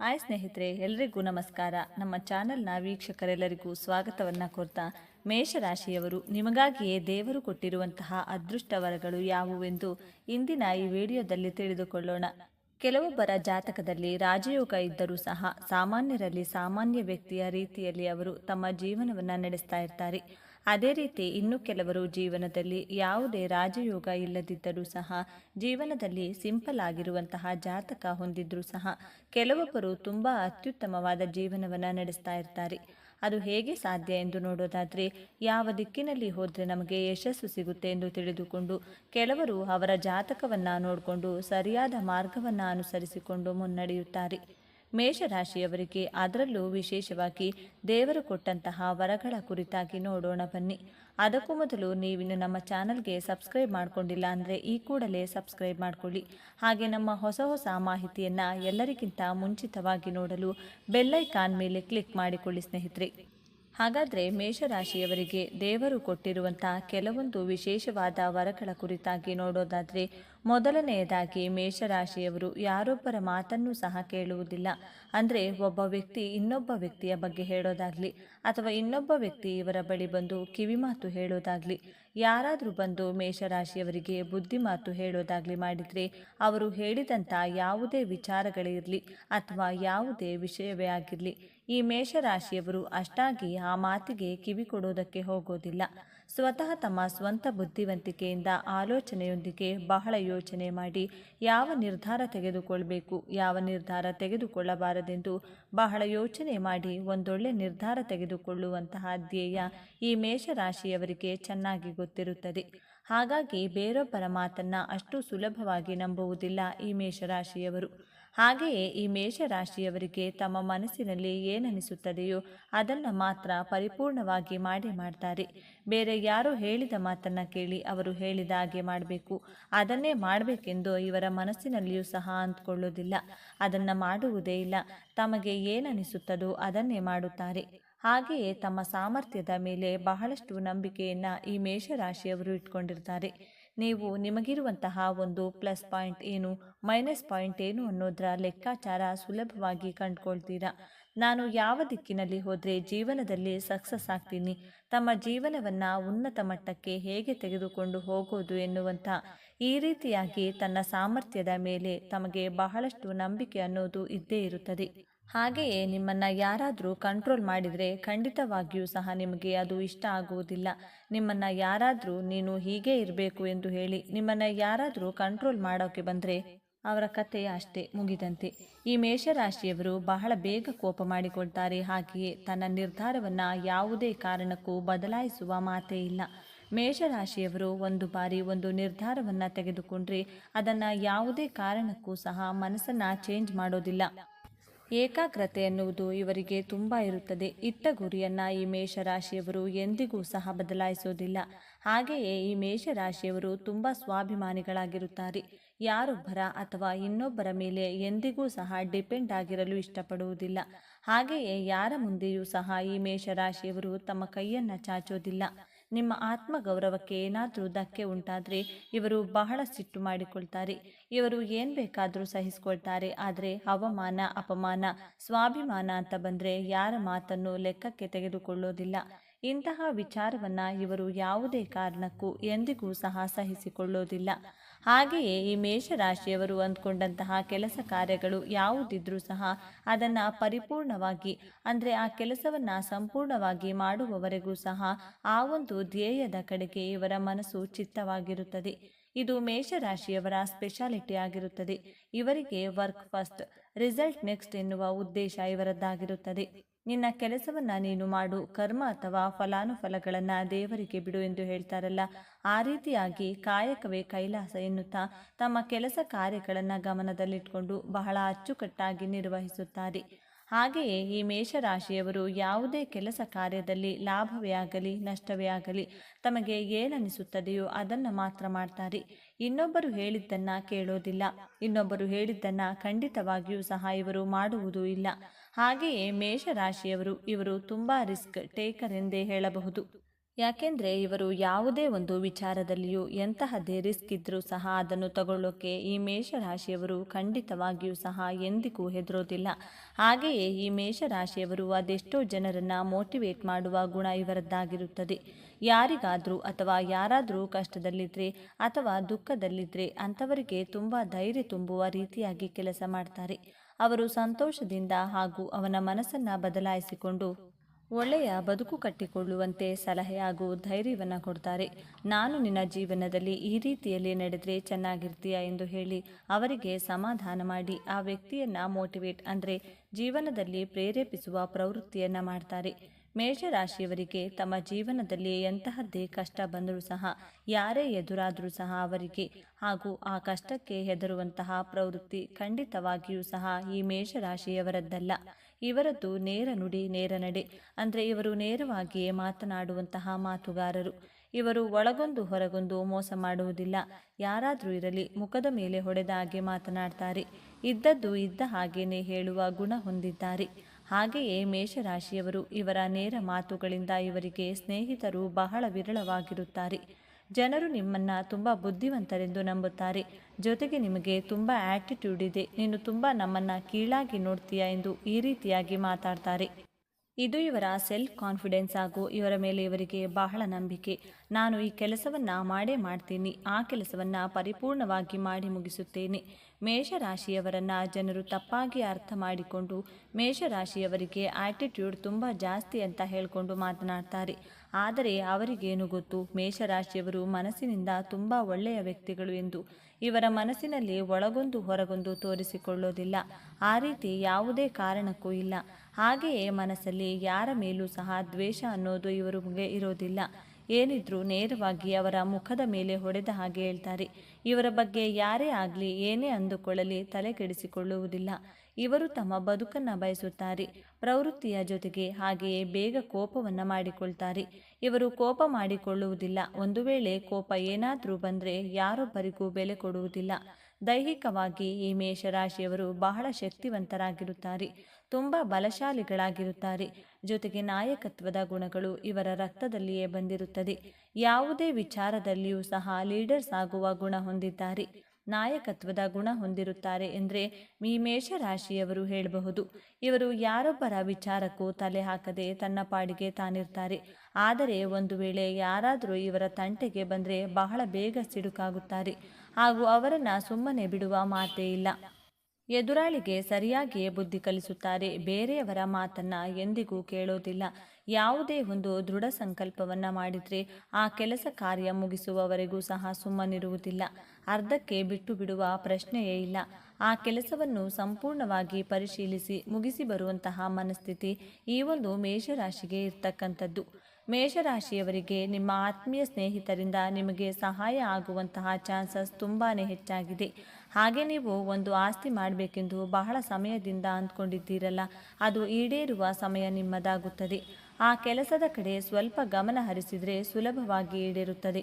Hi ಸ್ನೇಹಿತರೆ, ಎಲ್ರಿಗೂ ನಮಸ್ಕಾರ. ನಮ್ಮ ಚಾನೆಲ್ನ ವೀಕ್ಷಕರೆಲ್ಲರಿಗೂ ಸ್ವಾಗತವನ್ನು ಕೋರ್ತಾ ಮೇಷರಾಶಿಯವರು. ನಿಮಗಾಗಿಯೇ ದೇವರು ಕೊಟ್ಟಿರುವಂತಹ ಅದೃಷ್ಟ ವರಗಳು ಯಾವುವೆಂದು ಇಂದಿನ ಈ ವಿಡಿಯೋದಲ್ಲಿ ತಿಳಿದುಕೊಳ್ಳೋಣ. ಕೆಲವೊಬ್ಬರ ಜಾತಕದಲ್ಲಿ ರಾಜಯೋಗ ಇದ್ದರೂ ಸಹ ಸಾಮಾನ್ಯರಲ್ಲಿ ಸಾಮಾನ್ಯ ವ್ಯಕ್ತಿಯ ರೀತಿಯಲ್ಲಿ ಅವರು ತಮ್ಮ ಜೀವನವನ್ನು ನಡೆಸ್ತಾ ಇರ್ತಾರೆ. ಅದೇ ರೀತಿ ಇನ್ನು ಕೆಲವರು ಜೀವನದಲ್ಲಿ ಯಾವುದೇ ರಾಜಯೋಗ ಇಲ್ಲದಿದ್ದರೂ ಸಹ ಜೀವನದಲ್ಲಿ ಸಿಂಪಲ್ ಆಗಿರುವಂತಹ ಜಾತಕ ಹೊಂದಿದ್ರೂ ಸಹ ಕೆಲವೊಬ್ಬರು ತುಂಬ ಅತ್ಯುತ್ತಮವಾದ ಜೀವನವನ್ನು ನಡೆಸ್ತಾ ಇರ್ತಾರೆ. ಅದು ಹೇಗೆ ಸಾಧ್ಯ ಎಂದು ನೋಡೋದಾದರೆ ಯಾವ ದಿಕ್ಕಿನಲ್ಲಿ ಹೋದರೆ ನಮಗೆ ಯಶಸ್ಸು ಸಿಗುತ್ತೆ ಎಂದು ತಿಳಿದುಕೊಂಡು ಕೆಲವರು ಅವರ ಜಾತಕವನ್ನು ನೋಡಿಕೊಂಡು ಸರಿಯಾದ ಮಾರ್ಗವನ್ನು ಅನುಸರಿಸಿಕೊಂಡು ಮುನ್ನಡೆಯುತ್ತಾರೆ. ಮೇಷರಾಶಿಯವರಿಗೆ ಅದರಲ್ಲೂ ವಿಶೇಷವಾಗಿ ದೇವರು ಕೊಟ್ಟಂತಹ ವರಗಳ ಕುರಿತಾಗಿ ನೋಡೋಣ ಬನ್ನಿ. ಅದಕ್ಕೂ ಮೊದಲು ನೀವಿನ್ನು ನಮ್ಮ ಚಾನಲ್ಗೆ ಸಬ್ಸ್ಕ್ರೈಬ್ ಮಾಡಿಕೊಂಡಿಲ್ಲ ಅಂದರೆ ಈ ಕೂಡಲೇ ಸಬ್ಸ್ಕ್ರೈಬ್ ಮಾಡಿಕೊಳ್ಳಿ. ಹಾಗೆ ನಮ್ಮ ಹೊಸ ಹೊಸ ಮಾಹಿತಿಯನ್ನು ಎಲ್ಲರಿಗಿಂತ ಮುಂಚಿತವಾಗಿ ನೋಡಲು ಬೆಲ್ಲೈಕಾನ್ ಮೇಲೆ ಕ್ಲಿಕ್ ಮಾಡಿಕೊಳ್ಳಿ ಸ್ನೇಹಿತರೆ. ಹಾಗಾದರೆ ಮೇಷರಾಶಿಯವರಿಗೆ ದೇವರು ಕೊಟ್ಟಿರುವಂಥ ಕೆಲವೊಂದು ವಿಶೇಷವಾದ ವರಗಳ ಕುರಿತಾಗಿ ನೋಡೋದಾದರೆ ಮೊದಲನೆಯದಾಗಿ ಮೇಷರಾಶಿಯವರು ಯಾರೊಬ್ಬರ ಮಾತನ್ನು ಸಹ ಕೇಳುವುದಿಲ್ಲ. ಅಂದರೆ ಒಬ್ಬ ವ್ಯಕ್ತಿ ಇನ್ನೊಬ್ಬ ವ್ಯಕ್ತಿಯ ಬಗ್ಗೆ ಹೇಳೋದಾಗಲಿ, ಅಥವಾ ಇನ್ನೊಬ್ಬ ವ್ಯಕ್ತಿ ಇವರ ಬಳಿ ಬಂದು ಕಿವಿಮಾತು ಹೇಳೋದಾಗಲಿ, ಯಾರಾದರೂ ಬಂದು ಮೇಷರಾಶಿಯವರಿಗೆ ಬುದ್ಧಿ ಮಾತು ಹೇಳೋದಾಗಲಿ ಮಾಡಿದರೆ, ಅವರು ಹೇಳಿದಂಥ ಯಾವುದೇ ವಿಚಾರಗಳಿರಲಿ ಅಥವಾ ಯಾವುದೇ ವಿಷಯವೇ ಆಗಿರಲಿ, ಈ ಮೇಷರಾಶಿಯವರು ಅಷ್ಟಾಗಿ ಆ ಮಾತಿಗೆ ಕಿವಿ ಕೊಡೋದಕ್ಕೆ ಹೋಗೋದಿಲ್ಲ. ಸ್ವತಃ ತಮ್ಮ ಸ್ವಂತ ಬುದ್ಧಿವಂತಿಕೆಯಿಂದ ಆಲೋಚನೆಯೊಂದಿಗೆ ಬಹಳ ಯೋಚನೆ ಮಾಡಿ ಯಾವ ನಿರ್ಧಾರ ತೆಗೆದುಕೊಳ್ಳಬೇಕು ಯಾವ ನಿರ್ಧಾರ ತೆಗೆದುಕೊಳ್ಳಬಾರದೆಂದು ಬಹಳ ಯೋಚನೆ ಮಾಡಿ ಒಂದೊಳ್ಳೆ ನಿರ್ಧಾರ ತೆಗೆದುಕೊಳ್ಳುವಂತಹ ಧ್ಯೇಯ ಈ ಮೇಷರಾಶಿಯವರಿಗೆ ಚೆನ್ನಾಗಿ ಗೊತ್ತಿರುತ್ತದೆ. ಹಾಗಾಗಿ ಬೇರೊಬ್ಬರ ಮಾತನ್ನು ಅಷ್ಟು ಸುಲಭವಾಗಿ ನಂಬುವುದಿಲ್ಲ ಈ ಮೇಷರಾಶಿಯವರು. ಹಾಗೆಯೇ ಈ ಮೇಷರಾಶಿಯವರಿಗೆ ತಮ್ಮ ಮನಸ್ಸಿನಲ್ಲಿ ಏನನಿಸುತ್ತದೆಯೋ ಅದನ್ನು ಮಾತ್ರ ಪರಿಪೂರ್ಣವಾಗಿ ಮಾಡಿ ಮಾಡ್ತಾರೆ. ಬೇರೆ ಯಾರೋ ಹೇಳಿದ ಮಾತನ್ನು ಕೇಳಿ ಅವರು ಹೇಳಿದ ಹಾಗೆ ಮಾಡಬೇಕು. ಅದನ್ನೇ ಮಾಡಬೇಕೆಂದು ಇವರ ಮನಸ್ಸಿನಲ್ಲಿಯೂ ಸಹ ಅಂದ್ಕೊಳ್ಳೋದಿಲ್ಲ ಅದನ್ನು ಮಾಡುವುದೇ ಇಲ್ಲ. ತಮಗೆ ಏನನಿಸುತ್ತದೋ ಅದನ್ನೇ ಮಾಡುತ್ತಾರೆ. ಹಾಗೆಯೇ ತಮ್ಮ ಸಾಮರ್ಥ್ಯದ ಮೇಲೆ ಬಹಳಷ್ಟು ನಂಬಿಕೆಯನ್ನು ಈ ಮೇಷರಾಶಿಯವರು ಇಟ್ಕೊಂಡಿರ್ತಾರೆ. ನೀವು ನಿಮಗಿರುವಂತಹ ಒಂದು ಪ್ಲಸ್ ಪಾಯಿಂಟ್ ಏನು ಮೈನಸ್ ಪಾಯಿಂಟ್ ಏನು ಅನ್ನೋದರ ಲೆಕ್ಕಾಚಾರ ಸುಲಭವಾಗಿ ಕಂಡುಕೊಳ್ತೀರಾ? ನಾನು ಯಾವ ದಿಕ್ಕಿನಲ್ಲಿ ಹೋದರೆ ಜೀವನದಲ್ಲಿ ಸಕ್ಸಸ್ ಆಗ್ತೀನಿ? ತಮ್ಮ ಜೀವನವನ್ನು ಉನ್ನತ ಮಟ್ಟಕ್ಕೆ ಹೇಗೆ ತೆಗೆದುಕೊಂಡು ಹೋಗೋದು ಎನ್ನುವಂಥ ಈ ರೀತಿಯಾಗಿ ತನ್ನ ಸಾಮರ್ಥ್ಯದ ಮೇಲೆ ತಮಗೆ ಬಹಳಷ್ಟು ನಂಬಿಕೆ ಅನ್ನೋದು ಇದ್ದೇ ಇರುತ್ತದೆ. ಹಾಗೆಯೇ ನಿಮ್ಮನ್ನು ಯಾರಾದರೂ ಕಂಟ್ರೋಲ್ ಮಾಡಿದರೆ ಖಂಡಿತವಾಗಿಯೂ ಸಹ ನಿಮಗೆ ಅದು ಇಷ್ಟ ಆಗುವುದಿಲ್ಲ. ನಿಮ್ಮನ್ನು ಯಾರಾದರೂ ನೀನು ಹೀಗೆ ಇರಬೇಕು ಎಂದು ಹೇಳಿ ನಿಮ್ಮನ್ನು ಯಾರಾದರೂ ಕಂಟ್ರೋಲ್ ಮಾಡೋಕ್ಕೆ ಬಂದರೆ ಅವರ ಕತೆ ಅಷ್ಟೇ ಮುಗಿದಂತೆ. ಈ ಮೇಷರಾಶಿಯವರು ಬಹಳ ಬೇಗ ಕೋಪ ಮಾಡಿಕೊಳ್ತಾರೆ. ಹಾಗೆಯೇ ತನ್ನ ನಿರ್ಧಾರವನ್ನು ಯಾವುದೇ ಕಾರಣಕ್ಕೂ ಬದಲಾಯಿಸುವ ಮಾತೇ ಇಲ್ಲ. ಮೇಷರಾಶಿಯವರು ಒಂದು ಬಾರಿ ಒಂದು ನಿರ್ಧಾರವನ್ನು ತೆಗೆದುಕೊಂಡ್ರೆ ಅದನ್ನು ಯಾವುದೇ ಕಾರಣಕ್ಕೂ ಸಹ ಮನಸ್ಸನ್ನು ಚೇಂಜ್ ಮಾಡೋದಿಲ್ಲ. ಏಕಾಗ್ರತೆ ಎನ್ನುವುದು ಇವರಿಗೆ ತುಂಬ ಇರುತ್ತದೆ. ಇಟ್ಟ ಗುರಿಯನ್ನು ಈ ಮೇಷರಾಶಿಯವರು ಎಂದಿಗೂ ಸಹ ಬದಲಾಯಿಸೋದಿಲ್ಲ. ಹಾಗೆಯೇ ಈ ಮೇಷರಾಶಿಯವರು ತುಂಬ ಸ್ವಾಭಿಮಾನಿಗಳಾಗಿರುತ್ತಾರೆ. ಯಾರೊಬ್ಬರ ಅಥವಾ ಇನ್ನೊಬ್ಬರ ಮೇಲೆ ಎಂದಿಗೂ ಸಹ ಡಿಪೆಂಡ್ ಆಗಿರಲು ಇಷ್ಟಪಡುವುದಿಲ್ಲ. ಹಾಗೆಯೇ ಯಾರ ಮುಂದೆಯೂ ಸಹ ಈ ಮೇಷರಾಶಿಯವರು ತಮ್ಮ ಕೈಯನ್ನು ಚಾಚೋದಿಲ್ಲ. ನಿಮ್ಮ ಆತ್ಮಗೌರವಕ್ಕೆ ಏನಾದರೂ ಧಕ್ಕೆ ಉಂಟಾದರೆ ಇವರು ಬಹಳ ಸಿಟ್ಟು ಮಾಡಿಕೊಳ್ತಾರೆ. ಇವರು ಏನು ಬೇಕಾದರೂ ಸಹಿಸಿಕೊಳ್ತಾರೆ. ಆದರೆ ಅವಮಾನ, ಅಪಮಾನ, ಸ್ವಾಭಿಮಾನ ಅಂತ ಬಂದರೆ ಯಾರ ಮಾತನ್ನು ಲೆಕ್ಕಕ್ಕೆ ತೆಗೆದುಕೊಳ್ಳೋದಿಲ್ಲ. ಇಂತಹ ವಿಚಾರವನ್ನು ಇವರು ಯಾವುದೇ ಕಾರಣಕ್ಕೂ ಎಂದಿಗೂ ಸಹ ಸಹಿಸಿಕೊಳ್ಳೋದಿಲ್ಲ. ಹಾಗೆಯೇ ಈ ಮೇಷರಾಶಿಯವರು ಅಂದ್ಕೊಂಡಂತಹ ಕೆಲಸ ಕಾರ್ಯಗಳು ಯಾವುದಿದ್ರೂ ಸಹ ಅದನ್ನು ಪರಿಪೂರ್ಣವಾಗಿ, ಅಂದರೆ ಆ ಕೆಲಸವನ್ನು ಸಂಪೂರ್ಣವಾಗಿ ಮಾಡುವವರೆಗೂ ಸಹ ಆ ಒಂದು ಧ್ಯೇಯದ ಕಡೆಗೆ ಇವರ ಮನಸ್ಸು ಚಿತ್ತವಾಗಿರುತ್ತದೆ. ಇದು ಮೇಷರಾಶಿಯವರ ಸ್ಪೆಷಾಲಿಟಿ ಆಗಿರುತ್ತದೆ. ಇವರಿಗೆ ವರ್ಕ್ ಫಸ್ಟ್, ರಿಸಲ್ಟ್ ನೆಕ್ಸ್ಟ್ ಎನ್ನುವ ಉದ್ದೇಶ ಇವರದ್ದಾಗಿರುತ್ತದೆ. ನಿನ್ನ ಕೆಲಸವನ್ನು ನೀನು ಮಾಡು, ಕರ್ಮ ಅಥವಾ ಫಲಾನುಫಲಗಳನ್ನು ದೇವರಿಗೆ ಬಿಡು ಎಂದು ಹೇಳ್ತಾರಲ್ಲ. ಆ ರೀತಿಯಾಗಿ ಕಾಯಕವೇ ಕೈಲಾಸ ಎನ್ನುತ್ತಾ ತಮ್ಮ ಕೆಲಸ ಕಾರ್ಯಗಳನ್ನು ಗಮನದಲ್ಲಿಟ್ಕೊಂಡು ಬಹಳ ಅಚ್ಚುಕಟ್ಟಾಗಿ ನಿರ್ವಹಿಸುತ್ತಾರೆ. ಹಾಗೆಯೇ ಈ ಮೇಷರಾಶಿಯವರು ಯಾವುದೇ ಕೆಲಸ ಕಾರ್ಯದಲ್ಲಿ ಲಾಭವೇ ಆಗಲಿ, ನಷ್ಟವೇ ಆಗಲಿ, ತಮಗೆ ಏನನಿಸುತ್ತದೆಯೋ ಅದನ್ನು ಮಾತ್ರ ಮಾಡ್ತಾರೆ. ಇನ್ನೊಬ್ಬರು ಹೇಳಿದ್ದನ್ನು ಕೇಳೋದಿಲ್ಲ. ಇನ್ನೊಬ್ಬರು ಹೇಳಿದ್ದನ್ನು ಖಂಡಿತವಾಗಿಯೂ ಸಹ ಇವರು ಮಾಡುವುದೂ ಇಲ್ಲ. ಹಾಗೆಯೇ ಮೇಷರಾಶಿಯವರು ಇವರು ತುಂಬ ರಿಸ್ಕ್ ಟೇಕರ್ ಎಂದೇ ಹೇಳಬಹುದು. ಯಾಕೆಂದರೆ ಇವರು ಯಾವುದೇ ಒಂದು ವಿಚಾರದಲ್ಲಿಯೂ ಎಂತಹದ್ದೇ ರಿಸ್ಕ್ ಇದ್ದರೂ ಸಹ ಅದನ್ನು ತಗೊಳ್ಳೋಕೆ ಈ ಮೇಷರಾಶಿಯವರು ಖಂಡಿತವಾಗಿಯೂ ಸಹ ಎಂದಿಗೂ ಹೆದರೋದಿಲ್ಲ. ಹಾಗೆಯೇ ಈ ಮೇಷರಾಶಿಯವರು ಅದೆಷ್ಟೋ ಜನರನ್ನು ಮೋಟಿವೇಟ್ ಮಾಡುವ ಗುಣ ಇವರದ್ದಾಗಿರುತ್ತದೆ. ಯಾರಿಗಾದರೂ ಅಥವಾ ಯಾರಾದರೂ ಕಷ್ಟದಲ್ಲಿದ್ದರೆ ಅಥವಾ ದುಃಖದಲ್ಲಿದ್ದರೆ ಅಂಥವರಿಗೆ ತುಂಬ ಧೈರ್ಯ ತುಂಬುವ ರೀತಿಯಾಗಿ ಕೆಲಸ ಮಾಡ್ತಾರೆ. ಅವರು ಸಂತೋಷದಿಂದ ಹಾಗೂ ಅವನ ಮನಸ್ಸನ್ನು ಬದಲಾಯಿಸಿಕೊಂಡು ಒಳ್ಳೆಯ ಬದುಕು ಕಟ್ಟಿಕೊಳ್ಳುವಂತೆ ಸಲಹೆ ಹಾಗೂ ಧೈರ್ಯವನ್ನು ಕೊಡ್ತಾರೆ. ನಾನು ನಿನ್ನ ಜೀವನದಲ್ಲಿ ಈ ರೀತಿಯಲ್ಲಿ ನಡೆದರೆ ಚೆನ್ನಾಗಿರ್ತೀಯಾ ಎಂದು ಹೇಳಿ ಅವರಿಗೆ ಸಮಾಧಾನ ಮಾಡಿ ಆ ವ್ಯಕ್ತಿಯನ್ನು ಮೋಟಿವೇಟ್ ಅಂದರೆ ಜೀವನದಲ್ಲಿ ಪ್ರೇರೇಪಿಸುವ ಪ್ರವೃತ್ತಿಯನ್ನು ಮಾಡ್ತಾರೆ. ಮೇಷರಾಶಿಯವರಿಗೆ ತಮ್ಮ ಜೀವನದಲ್ಲಿ ಎಂತಹದ್ದೇ ಕಷ್ಟ ಬಂದರೂ ಸಹ, ಯಾರೇ ಎದುರಾದರೂ ಸಹ ಅವರಿಗೆ ಹಾಗೂ ಆ ಕಷ್ಟಕ್ಕೆ ಹೆದರುವಂತಹ ಪ್ರವೃತ್ತಿ ಖಂಡಿತವಾಗಿಯೂ ಸಹ ಈ ಮೇಷರಾಶಿಯವರದ್ದಲ್ಲ. ಇವರದ್ದು ನೇರ ನುಡಿ, ನೇರ ನಡೆ, ಅಂದರೆ ಇವರು ನೇರವಾಗಿಯೇ ಮಾತನಾಡುವಂತಹ ಮಾತುಗಾರರು. ಇವರು ಒಳಗೊಂದು ಹೊರಗೊಂದು ಮೋಸ ಮಾಡುವುದಿಲ್ಲ. ಯಾರಾದರೂ ಇರಲಿ, ಮುಖದ ಮೇಲೆ ಹೊಡೆದ ಹಾಗೆ ಮಾತನಾಡ್ತಾರೆ. ಇದ್ದದ್ದು ಇದ್ದ ಹಾಗೇನೆ ಹೇಳುವ ಗುಣ ಹೊಂದಿದ್ದಾರೆ. ಹಾಗೆಯೇ ಮೇಷರಾಶಿಯವರು ಇವರ ನೇರ ಮಾತುಗಳಿಂದ ಇವರಿಗೆ ಸ್ನೇಹಿತರು ಬಹಳ ವಿರಳವಾಗಿರುತ್ತಾರೆ. ಜನರು ನಿಮ್ಮನ್ನ ತುಂಬ ಬುದ್ಧಿವಂತರೆಂದು ನಂಬುತ್ತಾರೆ. ಜೊತೆಗೆ ನಿಮಗೆ ತುಂಬ ಆಟಿಟ್ಯೂಡ್ ಇದೆ. ನೀನು ತುಂಬ ನಮ್ಮನ್ನ ಕೀಳಾಗಿ ನೋಡ್ತೀಯ ಎಂದು ಈ ರೀತಿಯಾಗಿ ಮಾತಾಡ್ತಾರೆ. ಇದು ಇವರ ಸೆಲ್ಫ್ ಕಾನ್ಫಿಡೆನ್ಸ್ ಹಾಗೂ ಇವರ ಮೇಲೆ ಇವರಿಗೆ ಬಹಳ ನಂಬಿಕೆ. ನಾನು ಈ ಕೆಲಸವನ್ನು ಮಾಡೇ ಮಾಡ್ತೀನಿ. ಆ ಕೆಲಸವನ್ನು ಪರಿಪೂರ್ಣವಾಗಿ ಮಾಡಿ ಮುಗಿಸುತ್ತೇನೆ. ಮೇಷರಾಶಿಯವರನ್ನು ಜನರು ತಪ್ಪಾಗಿ ಅರ್ಥ ಮಾಡಿಕೊಂಡು ಮೇಷರಾಶಿಯವರಿಗೆ ಆಟಿಟ್ಯೂಡ್ ತುಂಬ ಜಾಸ್ತಿ ಅಂತ ಹೇಳಿಕೊಂಡು ಮಾತನಾಡ್ತಾರೆ. ಆದರೆ ಅವರಿಗೇನು ಗೊತ್ತು? ಮೇಷರಾಶಿಯವರು ಮನಸ್ಸಿನಿಂದ ತುಂಬ ಒಳ್ಳೆಯ ವ್ಯಕ್ತಿಗಳು ಎಂದು. ಇವರ ಮನಸ್ಸಿನಲ್ಲಿ ಒಳಗೊಂದು ಹೊರಗೊಂದು ತೋರಿಸಿಕೊಳ್ಳೋದಿಲ್ಲ. ಆ ರೀತಿ ಯಾವುದೇ ಕಾರಣಕ್ಕೂ ಇಲ್ಲ. ಹಾಗೆಯೇ ಮನಸ್ಸಲ್ಲಿ ಯಾರ ಮೇಲೂ ಸಹ ದ್ವೇಷ ಅನ್ನೋದು ಇವರಿಗೆ ಇರೋದಿಲ್ಲ. ಏನಿದ್ರೂ ನೇರವಾಗಿ ಅವರ ಮುಖದ ಮೇಲೆ ಹೊಡೆದ ಹಾಗೆ ಹೇಳ್ತಾರೆ. ಇವರ ಬಗ್ಗೆ ಯಾರೇ ಆಗಲಿ ಏನೇ ಅಂದುಕೊಳ್ಳಲಿ ತಲೆ ಕೆಡಿಸಿಕೊಳ್ಳುವುದಿಲ್ಲ ಇವರು ತಮ್ಮ ಬದುಕನ್ನು ಬಯಸುತ್ತಾರೆ. ಪ್ರವೃತ್ತಿಯ ಜೊತೆಗೆ ಹಾಗೆಯೇ ಬೇಗ ಕೋಪವನ್ನು ಮಾಡಿಕೊಳ್ತಾರೆ. ಇವರು ಕೋಪ ಮಾಡಿಕೊಳ್ಳುವುದಿಲ್ಲ. ಒಂದು ವೇಳೆ ಕೋಪ ಏನಾದರೂ ಬಂದರೆ ಯಾರೊಬ್ಬರಿಗೂ ಬೆಲೆ ಕೊಡುವುದಿಲ್ಲ. ದೈಹಿಕವಾಗಿ ಈ ಮೇಷರಾಶಿಯವರು ಬಹಳ ಶಕ್ತಿವಂತರಾಗಿರುತ್ತಾರೆ. ತುಂಬ ಬಲಶಾಲಿಗಳಾಗಿರುತ್ತಾರೆ. ಜೊತೆಗೆ ನಾಯಕತ್ವದ ಗುಣಗಳು ಇವರ ರಕ್ತದಲ್ಲಿಯೇ ಬಂದಿರುತ್ತದೆ. ಯಾವುದೇ ವಿಚಾರದಲ್ಲಿಯೂ ಸಹ ಲೀಡರ್ಸ್ ಆಗುವ ಗುಣ ಹೊಂದಿದ್ದಾರೆ. ನಾಯಕತ್ವದ ಗುಣ ಹೊಂದಿರುತ್ತಾರೆ ಎಂದರೆ ಈ ಮೇಷರಾಶಿಯವರು ಹೇಳಬಹುದು. ಇವರು ಯಾರೊಬ್ಬರ ವಿಚಾರಕ್ಕೂ ತಲೆ ಹಾಕದೆ ತನ್ನ ಪಾಡಿಗೆ ತಾನಿರ್ತಾರೆ. ಆದರೆ ಒಂದು ವೇಳೆ ಯಾರಾದರೂ ಇವರ ತಂಟೆಗೆ ಬಂದರೆ ಬಹಳ ಬೇಗ ಸಿಡುಕಾಗುತ್ತಾರೆ. ಹಾಗೂ ಅವರನ್ನು ಸುಮ್ಮನೆ ಬಿಡುವ ಮಾತೇ ಇಲ್ಲ. ಎದುರಾಳಿಗೆ ಸರಿಯಾಗಿಯೇ ಬುದ್ಧಿ ಕಲಿಸುತ್ತಾರೆ. ಬೇರೆಯವರ ಮಾತನ್ನ ಎಂದಿಗೂ ಕೇಳೋದಿಲ್ಲ. ಯಾವುದೇ ಒಂದು ದೃಢ ಸಂಕಲ್ಪವನ್ನ ಮಾಡಿದರೆ ಆ ಕೆಲಸ ಕಾರ್ಯ ಮುಗಿಸುವವರೆಗೂ ಸಹ ಸುಮ್ಮನಿರುವುದಿಲ್ಲ. ಅರ್ಧಕ್ಕೆ ಬಿಟ್ಟು ಬಿಡುವ ಪ್ರಶ್ನೆಯೇ ಇಲ್ಲ. ಆ ಕೆಲಸವನ್ನು ಸಂಪೂರ್ಣವಾಗಿ ಪರಿಶೀಲಿಸಿ ಮುಗಿಸಿ ಬರುವಂತಹ ಮನಸ್ಥಿತಿ ಈ ಒಂದು ಮೇಷರಾಶಿಗೆ ಇರ್ತಕ್ಕಂಥದ್ದು. ಮೇಷರಾಶಿಯವರಿಗೆ ನಿಮ್ಮ ಆತ್ಮೀಯ ಸ್ನೇಹಿತರಿಂದ ನಿಮಗೆ ಸಹಾಯ ಆಗುವಂತಹ ಚಾನ್ಸಸ್ ತುಂಬಾ ಹೆಚ್ಚಾಗಿದೆ. ಹಾಗೆ ನೀವು ಒಂದು ಆಸ್ತಿ ಮಾಡಬೇಕೆಂದು ಬಹಳ ಸಮಯದಿಂದ ಅಂದ್ಕೊಂಡಿದ್ದೀರಲ್ಲ, ಅದು ಈಡೇರುವ ಸಮಯ ನಿಮ್ಮದಾಗುತ್ತದೆ. ಆ ಕೆಲಸದ ಕಡೆ ಸ್ವಲ್ಪ ಗಮನ ಹರಿಸಿದರೆ ಸುಲಭವಾಗಿ ಈಡೇರುತ್ತದೆ.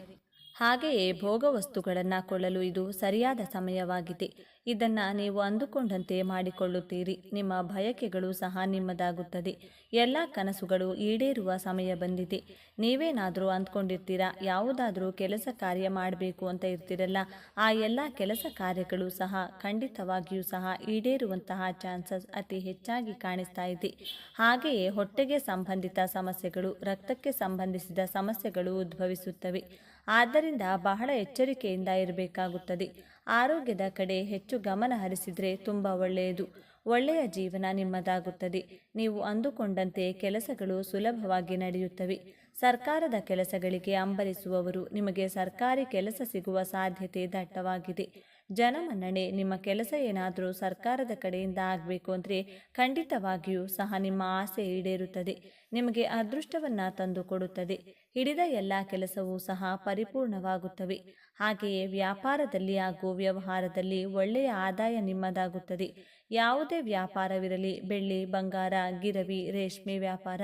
ಹಾಗೆಯೇ ಭೋಗ ವಸ್ತುಗಳನ್ನು ಕೊಳ್ಳಲು ಇದು ಸರಿಯಾದ ಸಮಯವಾಗಿದೆ. ಇದನ್ನು ನೀವು ಅಂದುಕೊಂಡಂತೆ ಮಾಡಿಕೊಳ್ಳುತ್ತೀರಿ. ನಿಮ್ಮ ಬಯಕೆಗಳು ಸಹ ನಿಮ್ಮದಾಗುತ್ತದೆ. ಎಲ್ಲ ಕನಸುಗಳು ಈಡೇರುವ ಸಮಯ ಬಂದಿದೆ. ನೀವೇನಾದರೂ ಅಂದ್ಕೊಂಡಿರ್ತೀರಾ? ಯಾವುದಾದರೂ ಕೆಲಸ ಕಾರ್ಯ ಮಾಡಬೇಕು ಅಂತ ಇರ್ತೀರಲ್ಲ? ಆ ಎಲ್ಲ ಕೆಲಸ ಕಾರ್ಯಗಳು ಸಹ ಖಂಡಿತವಾಗಿಯೂ ಸಹ ಈಡೇರುವಂತಹ ಚಾನ್ಸಸ್ ಅತಿ ಹೆಚ್ಚಾಗಿ ಕಾಣಿಸ್ತಾ ಇದೆ. ಹಾಗೆಯೇ ಹೊಟ್ಟೆಗೆ ಸಂಬಂಧಿತ ಸಮಸ್ಯೆಗಳು, ರಕ್ತಕ್ಕೆ ಸಂಬಂಧಿಸಿದ ಸಮಸ್ಯೆಗಳು ಉದ್ಭವಿಸುತ್ತವೆ. ಆದ್ದರಿಂದ ಬಹಳ ಎಚ್ಚರಿಕೆಯಿಂದ ಇರಬೇಕಾಗುತ್ತದೆ. ಆರೋಗ್ಯದ ಕಡೆ ಹೆಚ್ಚು ಗಮನ ಹರಿಸಿದರೆ ತುಂಬ ಒಳ್ಳೆಯದು. ಒಳ್ಳೆಯ ಜೀವನ ನಿಮ್ಮದಾಗುತ್ತದೆ. ನೀವು ಅಂದುಕೊಂಡಂತೆ ಕೆಲಸಗಳು ಸುಲಭವಾಗಿ ನಡೆಯುತ್ತವೆ. ಸರ್ಕಾರದ ಕೆಲಸಗಳಿಗೆ ಅಂಬಲಿಸುವವರು ನಿಮಗೆ ಸರ್ಕಾರಿ ಕೆಲಸ ಸಿಗುವ ಸಾಧ್ಯತೆ ದಟ್ಟವಾಗಿದೆ. ಜನಮನ್ನಣೆ, ನಿಮ್ಮ ಕೆಲಸ ಏನಾದರೂ ಸರ್ಕಾರದ ಕಡೆಯಿಂದ ಆಗಬೇಕು ಅಂದರೆ ಖಂಡಿತವಾಗಿಯೂ ಸಹ ನಿಮ್ಮ ಆಸೆ ಈಡೇರುತ್ತದೆ, ನಿಮಗೆ ಅದೃಷ್ಟವನ್ನು ತಂದುಕೊಡುತ್ತದೆ ಹಿಡಿದ ಎಲ್ಲ ಕೆಲಸವೂ ಸಹ ಪರಿಪೂರ್ಣವಾಗುತ್ತವೆ. ಹಾಗೆಯೇ ವ್ಯಾಪಾರದಲ್ಲಿ ಹಾಗೂ ವ್ಯವಹಾರದಲ್ಲಿ ಒಳ್ಳೆಯ ಆದಾಯ ನಿಮ್ಮದಾಗುತ್ತದೆ. ಯಾವುದೇ ವ್ಯಾಪಾರವಿರಲಿ, ಬೆಳ್ಳಿ, ಬಂಗಾರ, ಗಿರವಿ, ರೇಷ್ಮೆ ವ್ಯಾಪಾರ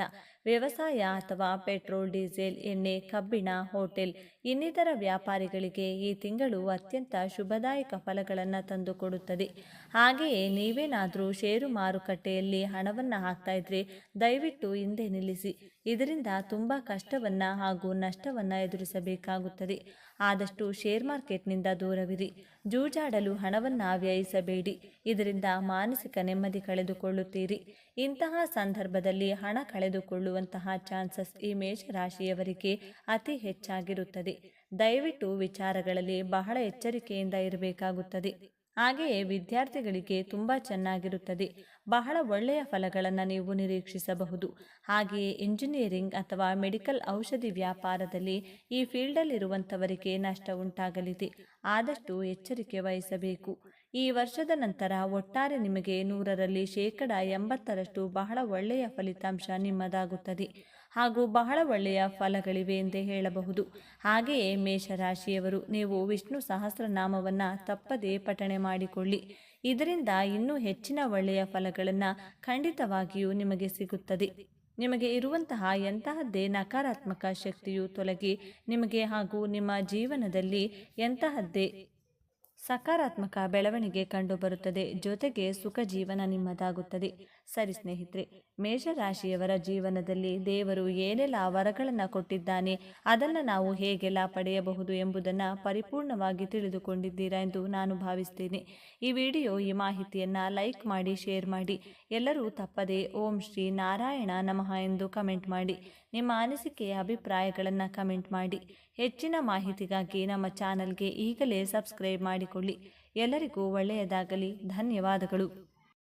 ವ್ಯವಸಾಯ ಅಥವಾ ಪೆಟ್ರೋಲ್, ಡೀಸೆಲ್, ಎಣ್ಣೆ, ಕಬ್ಬಿಣ, ಹೋಟೆಲ್ ಇನ್ನಿತರ ವ್ಯಾಪಾರಿಗಳಿಗೆ ಈ ತಿಂಗಳು ಅತ್ಯಂತ ಶುಭದಾಯಕ ಫಲಗಳನ್ನು ತಂದುಕೊಡುತ್ತದೆ. ಹಾಗೆಯೇ ನೀವೇನಾದರೂ ಷೇರು ಮಾರುಕಟ್ಟೆಯಲ್ಲಿ ಹಣವನ್ನು ಹಾಕ್ತಾ ಇದ್ರೆ ದಯವಿಟ್ಟು ಹಿಂದೆ ನಿಲ್ಲಿಸಿ. ಇದರಿಂದ ತುಂಬ ಕಷ್ಟವನ್ನು ಹಾಗೂ ನಷ್ಟವನ್ನು ಎದುರಿಸಬೇಕಾಗುತ್ತದೆ. ಆದಷ್ಟು ಶೇರ್ ಮಾರ್ಕೆಟ್ನಿಂದ ದೂರವಿರಿ. ಜೂಜಾಡಲು ಹಣವನ್ನು ವ್ಯಯಿಸಬೇಡಿ. ಇದರಿಂದ ಮಾನಸಿಕ ನೆಮ್ಮದಿ ಕಳೆದುಕೊಳ್ಳುತ್ತೀರಿ. ಇಂತಹ ಸಂದರ್ಭದಲ್ಲಿ ಹಣ ಕಳೆದುಕೊಳ್ಳುವಂತಹ ಚಾನ್ಸಸ್ ಈ ಮೇಷರಾಶಿಯವರಿಗೆ ಅತಿ ಹೆಚ್ಚಾಗಿರುತ್ತದೆ. ದಯವಿಟ್ಟು ವಿಚಾರಗಳಲ್ಲಿ ಬಹಳ ಎಚ್ಚರಿಕೆಯಿಂದ ಇರಬೇಕಾಗುತ್ತದೆ. ಹಾಗೆಯೇ ವಿದ್ಯಾರ್ಥಿಗಳಿಗೆ ತುಂಬ ಚೆನ್ನಾಗಿರುತ್ತದೆ. ಬಹಳ ಒಳ್ಳೆಯ ಫಲಗಳನ್ನು ನೀವು ನಿರೀಕ್ಷಿಸಬಹುದು. ಹಾಗೆಯೇ ಇಂಜಿನಿಯರಿಂಗ್ ಅಥವಾ ಮೆಡಿಕಲ್ ಔಷಧಿ ವ್ಯಾಪಾರದಲ್ಲಿ ಈ ಫೀಲ್ಡಲ್ಲಿರುವಂಥವರಿಗೆ ನಷ್ಟ ಉಂಟಾಗಲಿದೆ. ಆದಷ್ಟು ಎಚ್ಚರಿಕೆ ವಹಿಸಬೇಕು. ಈ ವರ್ಷದ ನಂತರ ಒಟ್ಟಾರೆ ನಿಮಗೆ ನೂರರಲ್ಲಿ ಶೇಕಡ ಎಂಬತ್ತರಷ್ಟು ಬಹಳ ಒಳ್ಳೆಯ ಫಲಿತಾಂಶ ನಿಮ್ಮದಾಗುತ್ತದೆ. ಹಾಗೂ ಬಹಳ ಒಳ್ಳೆಯ ಫಲಗಳಿವೆ ಎಂದೇ ಹೇಳಬಹುದು. ಹಾಗೆಯೇ ಮೇಷರಾಶಿಯವರು, ನೀವು ವಿಷ್ಣು ಸಹಸ್ರನಾಮವನ್ನು ತಪ್ಪದೇ ಪಠಣೆ ಮಾಡಿಕೊಳ್ಳಿ. ಇದರಿಂದ ಇನ್ನೂ ಹೆಚ್ಚಿನ ಒಳ್ಳೆಯ ಫಲಗಳನ್ನು ಖಂಡಿತವಾಗಿಯೂ ನಿಮಗೆ ಸಿಗುತ್ತದೆ. ನಿಮಗೆ ಇರುವಂತಹ ಎಂತಹದ್ದೇ ನಕಾರಾತ್ಮಕ ಶಕ್ತಿಯು ತೊಲಗಿ ನಿಮಗೆ ಹಾಗೂ ನಿಮ್ಮ ಜೀವನದಲ್ಲಿ ಎಂತಹದ್ದೇ ಸಕಾರಾತ್ಮಕ ಬೆಳವಣಿಗೆ ಕಂಡುಬರುತ್ತದೆ. ಜೊತೆಗೆ ಸುಖ ಜೀವನ ನಿಮ್ಮದಾಗುತ್ತದೆ. ಸರಿ ಸ್ನೇಹಿತರೆ ಮೇಷರಾಶಿಯವರ ಜೀವನದಲ್ಲಿ ದೇವರು ಏನೆಲ್ಲ ವರಗಳನ್ನು ಕೊಟ್ಟಿದ್ದಾನೆ, ಅದನ್ನು ನಾವು ಹೇಗೆಲ್ಲ ಪಡೆಯಬಹುದು ಎಂಬುದನ್ನು ಪರಿಪೂರ್ಣವಾಗಿ ತಿಳಿದುಕೊಂಡಿದ್ದೀರಾ ಎಂದು ನಾನು ಭಾವಿಸ್ತೇನೆ. ಈ ವಿಡಿಯೋ, ಈ ಮಾಹಿತಿಯನ್ನು ಲೈಕ್ ಮಾಡಿ, ಶೇರ್ ಮಾಡಿ. ಎಲ್ಲರೂ ತಪ್ಪದೆ ಓಂ ಶ್ರೀ ನಾರಾಯಣ ನಮಃ ಎಂದು ಕಮೆಂಟ್ ಮಾಡಿ. ನಿಮ್ಮ ಅನಿಸಿಕೆಯ ಅಭಿಪ್ರಾಯಗಳನ್ನು ಕಮೆಂಟ್ ಮಾಡಿ. ಹೆಚ್ಚಿನ ಮಾಹಿತಿಗಾಗಿ ನಮ್ಮ ಚಾನಲ್ಗೆ ಈಗಲೇ ಸಬ್ಸ್ಕ್ರೈಬ್ ಮಾಡಿಕೊಳ್ಳಿ. ಎಲ್ಲರಿಗೂ ಒಳ್ಳೆಯದಾಗಲಿ. ಧನ್ಯವಾದಗಳು.